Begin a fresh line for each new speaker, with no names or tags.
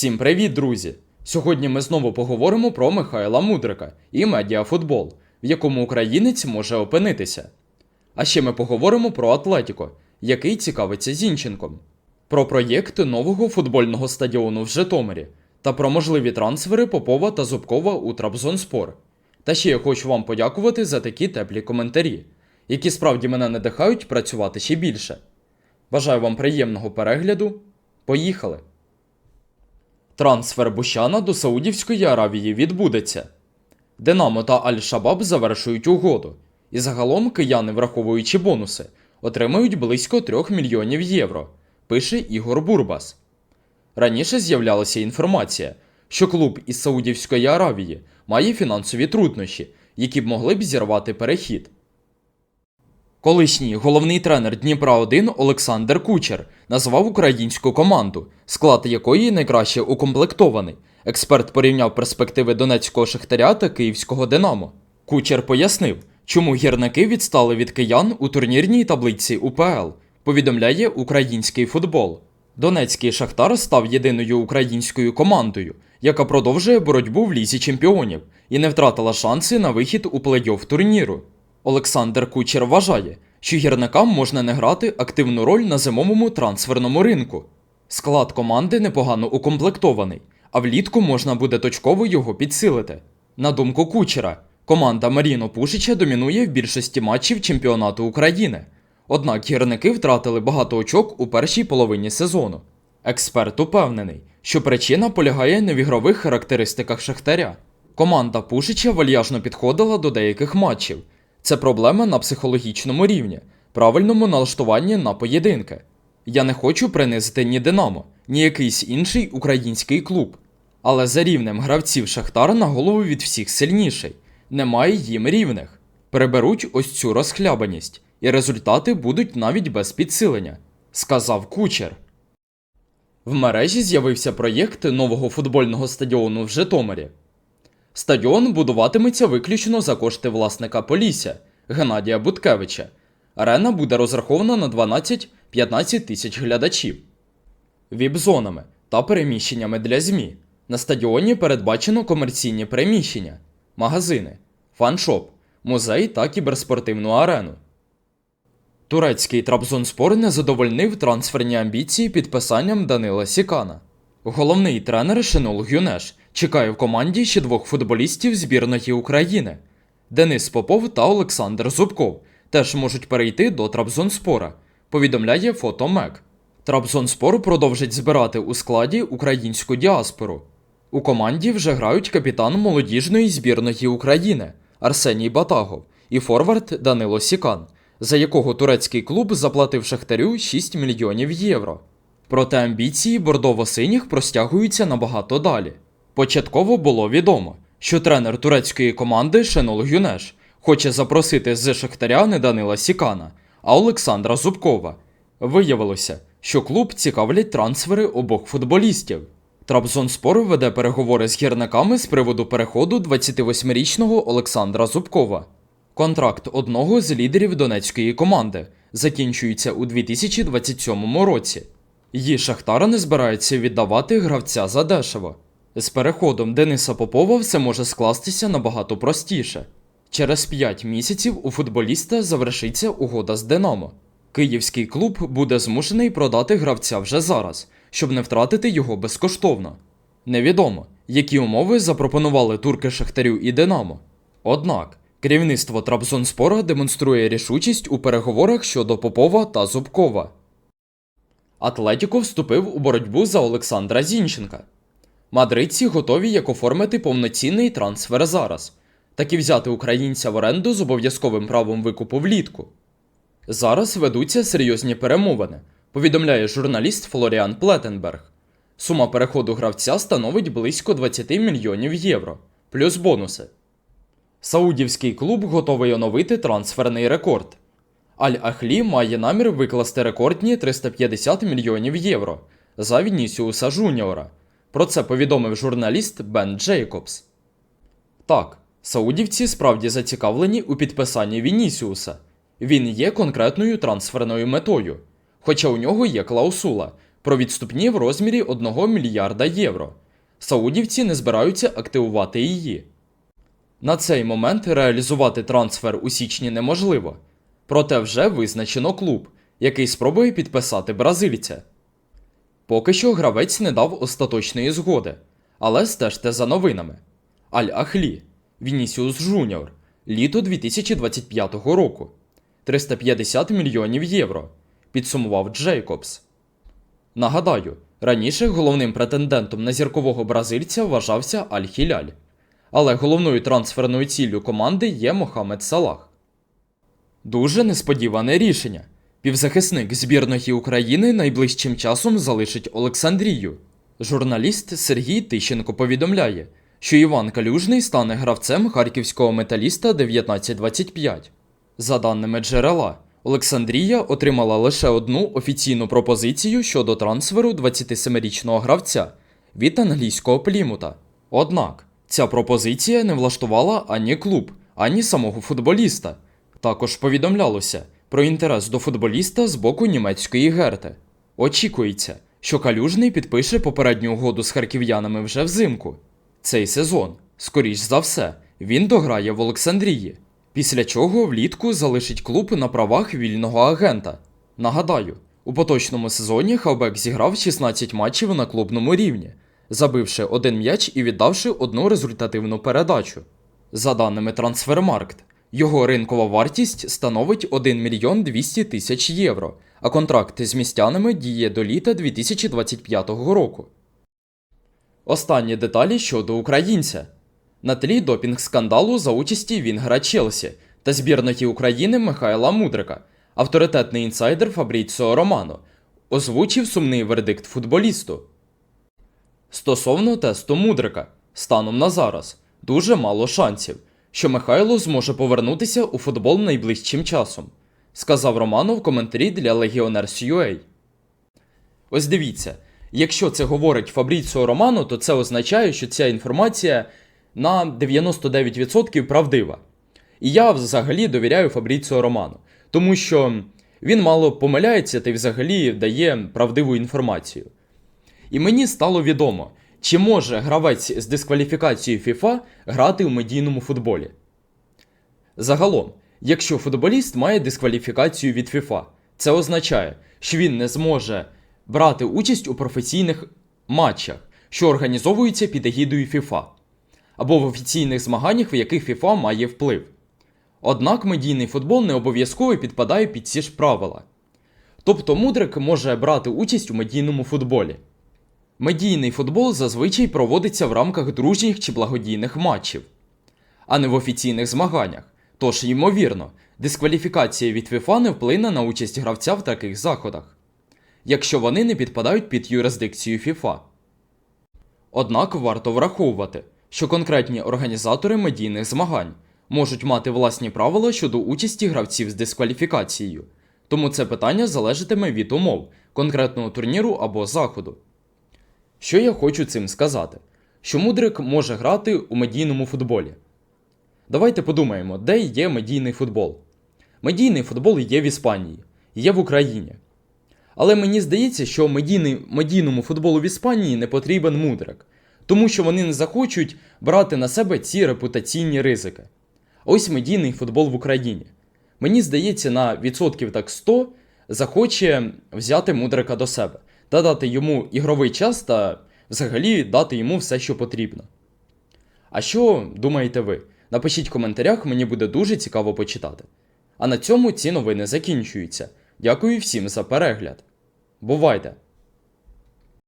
Всім привіт, друзі! Сьогодні ми знову поговоримо про Михайла Мудрика і медіафутбол, в якому українець може опинитися. А ще ми поговоримо про Атлетіко, який цікавиться Зінченком, про проєкт нового футбольного стадіону в Житомирі та про можливі трансфери Попова та Зубкова у Трабзонспор. Та ще я хочу вам подякувати за такі теплі коментарі, які справді мене надихають працювати ще більше. Бажаю вам приємного перегляду. Поїхали! Трансфер Бущана до Саудівської Аравії відбудеться. Динамо та Аль-Шабаб завершують угоду, і загалом кияни, враховуючи бонуси, отримають близько 3 мільйонів євро, пише Ігор Бурбас. Раніше з'являлася інформація, що клуб із Саудівської Аравії має фінансові труднощі, які б могли б зірвати перехід. Колишній головний тренер Дніпра 1 Олександр Кучер назвав українську команду, склад якої найкраще укомплектований. Експерт порівняв перспективи донецького шахтаря та київського Динамо. Кучер пояснив, чому гірники відстали від киян у турнірній таблиці УПЛ, повідомляє український футбол. Донецький шахтар став єдиною українською командою, яка продовжує боротьбу в лізі чемпіонів і не втратила шанси на вихід у плей-офф турніру. Олександр Кучер вважає, що гірникам можна не грати активну роль на зимовому трансферному ринку. Склад команди непогано укомплектований, а влітку можна буде точково його підсилити. На думку Кучера, команда Маріно Пушича домінує в більшості матчів чемпіонату України. Однак гірники втратили багато очок у першій половині сезону. Експерт упевнений, що причина полягає не в ігрових характеристиках Шахтаря. Команда Пушича вальяжно підходила до деяких матчів. Це проблема на психологічному рівні, правильному налаштуванні на поєдинки. Я не хочу принизити ні Динамо, ні якийсь інший український клуб. Але за рівнем гравців Шахтар на голову від всіх сильніший. Немає їм рівних. Приберуть ось цю розхлябаність, і результати будуть навіть без підсилення, сказав Кучер. В мережі з'явився проєкт нового футбольного стадіону в Житомирі. Стадіон будуватиметься виключно за кошти власника Полісся Геннадія Буткевича. Арена буде розрахована на 12-15 тисяч глядачів. Віп-зонами та переміщеннями для ЗМІ. На стадіоні передбачено комерційні приміщення, магазини, фаншоп, музей та кіберспортивну арену. Турецький Трабзонспор не задовольнив трансферні амбіції підписанням Данила Сікана. Головний тренер Шенол Гюнеш чекає в команді ще двох футболістів збірної України. Денис Попов та Олександр Зубков теж можуть перейти до Трабзонспора, повідомляє Фотомек. Трабзонспор продовжить збирати у складі українську діаспору. У команді вже грають капітан молодіжної збірної України Арсеній Батагов і форвард Данило Сікан, за якого турецький клуб заплатив Шахтарю 6 мільйонів євро. Проте амбіції бордово-синіх простягуються набагато далі. Початково було відомо, що тренер турецької команди Шенол Гюнеш хоче запросити з Шахтаря не Данила Сікана, а Олександра Зубкова. Виявилося, що клуб цікавлять трансфери обох футболістів. Трабзонспор веде переговори з гірниками з приводу переходу 28-річного Олександра Зубкова. Контракт одного з лідерів донецької команди закінчується у 2027 році. Її Шахтар не збирається віддавати гравця задешево. З переходом Дениса Попова все може скластися набагато простіше. Через 5 місяців у футболіста завершиться угода з Динамо. Київський клуб буде змушений продати гравця вже зараз, щоб не втратити його безкоштовно. Невідомо, які умови запропонували турки Шахтарю і Динамо. Однак, керівництво Трабзонспора демонструє рішучість у переговорах щодо Попова та Зубкова. Атлетіко вступив у боротьбу за Олександра Зінченка. Мадридці готові як оформити повноцінний трансфер зараз, так і взяти українця в оренду з обов'язковим правом викупу влітку. Зараз ведуться серйозні перемовини, повідомляє журналіст Флоріан Плетенберг. Сума переходу гравця становить близько 20 мільйонів євро, плюс бонуси. Саудівський клуб готовий оновити трансферний рекорд. Аль-Ахлі має намір викласти рекордні 350 мільйонів євро за Вінісіуса Жуніора. Про це повідомив журналіст Бен Джейкобс. Так, саудівці справді зацікавлені у підписанні Вінісіуса. Він є конкретною трансферною метою. Хоча у нього є клаусула, про відступні в розмірі 1 мільярда євро. Саудівці не збираються активувати її. На цей момент реалізувати трансфер у січні неможливо, проте вже визначено клуб, який спробує підписати бразильця. Поки що гравець не дав остаточної згоди, але стежте за новинами. Аль-Ахлі, Вінісіус Жуніор, літо 2025 року. 350 мільйонів євро, підсумував Джейкобс. Нагадаю, раніше головним претендентом на зіркового бразильця вважався Аль-Хіляль, але головною трансферною ціллю команди є Мохамед Салах. Дуже несподіване рішення. Півзахисник збірної України найближчим часом залишить Олександрію. Журналіст Сергій Тищенко повідомляє, що Іван Калюжний стане гравцем харківського металіста 1925. За даними джерела, Олександрія отримала лише одну офіційну пропозицію щодо трансферу 27-річного гравця від англійського плімута. Однак ця пропозиція не влаштувала ані клуб, ані самого футболіста. Також повідомлялося про інтерес до футболіста з боку німецької Герти. Очікується, що Калюжний підпише попередню угоду з харків'янами вже взимку. Цей сезон, скоріш за все, він дограє в Олександрії, після чого влітку залишить клуб на правах вільного агента. Нагадаю, у поточному сезоні Хавбек зіграв 16 матчів на клубному рівні, забивши один м'яч і віддавши одну результативну передачу. За даними Трансфермаркт, його ринкова вартість становить 1 мільйон 200 тисяч євро, а контракт з містянами діє до літа 2025 року. Останні деталі щодо українця. На тлі допінг-скандалу за участі Вінгера Челсі та збірної України Михайла Мудрика, авторитетний інсайдер Фабріціо Романо озвучив сумний вердикт футболісту. Стосовно тесту Мудрика, станом на зараз дуже мало шансів, що Михайло зможе повернутися у футбол найближчим часом, сказав Романо в коментарі для Legioners.ua. Ось дивіться, якщо це говорить Фабріціо Романо, то це означає, що ця інформація на 99% правдива. І я взагалі довіряю Фабріціо Романо, тому що він мало помиляється та й взагалі дає правдиву інформацію. І мені стало відомо, чи може гравець з дискваліфікацією FIFA грати у медійному футболі. Загалом, якщо футболіст має дискваліфікацію від FIFA, це означає, що він не зможе брати участь у професійних матчах, що організовуються під егідою FIFA, або в офіційних змаганнях, в яких FIFA має вплив. Однак медійний футбол не обов'язково підпадає під ці ж правила. Тобто Мудрик може брати участь у медійному футболі. Медійний футбол зазвичай проводиться в рамках дружніх чи благодійних матчів, а не в офіційних змаганнях. Тож, ймовірно, дискваліфікація від FIFA не вплине на участь гравця в таких заходах, якщо вони не підпадають під юрисдикцію FIFA. Однак варто враховувати, що конкретні організатори медійних змагань можуть мати власні правила щодо участі гравців з дискваліфікацією, тому це питання залежатиме від умов конкретного турніру або заходу. Що я хочу цим сказати? Що Мудрик може грати у медійному футболі. Давайте подумаємо, де є медійний футбол. Медійний футбол є в Іспанії, є в Україні. Але мені здається, що медійний, медійному футболу в Іспанії не потрібен Мудрик, тому що вони не захочуть брати на себе ці репутаційні ризики. Ось медійний футбол в Україні. Мені здається, на відсотків так 100 захоче взяти Мудрика до себе та дати йому ігровий час та взагалі дати йому все, що потрібно. А що думаєте ви? Напишіть в коментарях, мені буде дуже цікаво почитати. А на цьому ці новини закінчуються. Дякую всім за перегляд. Бувайте!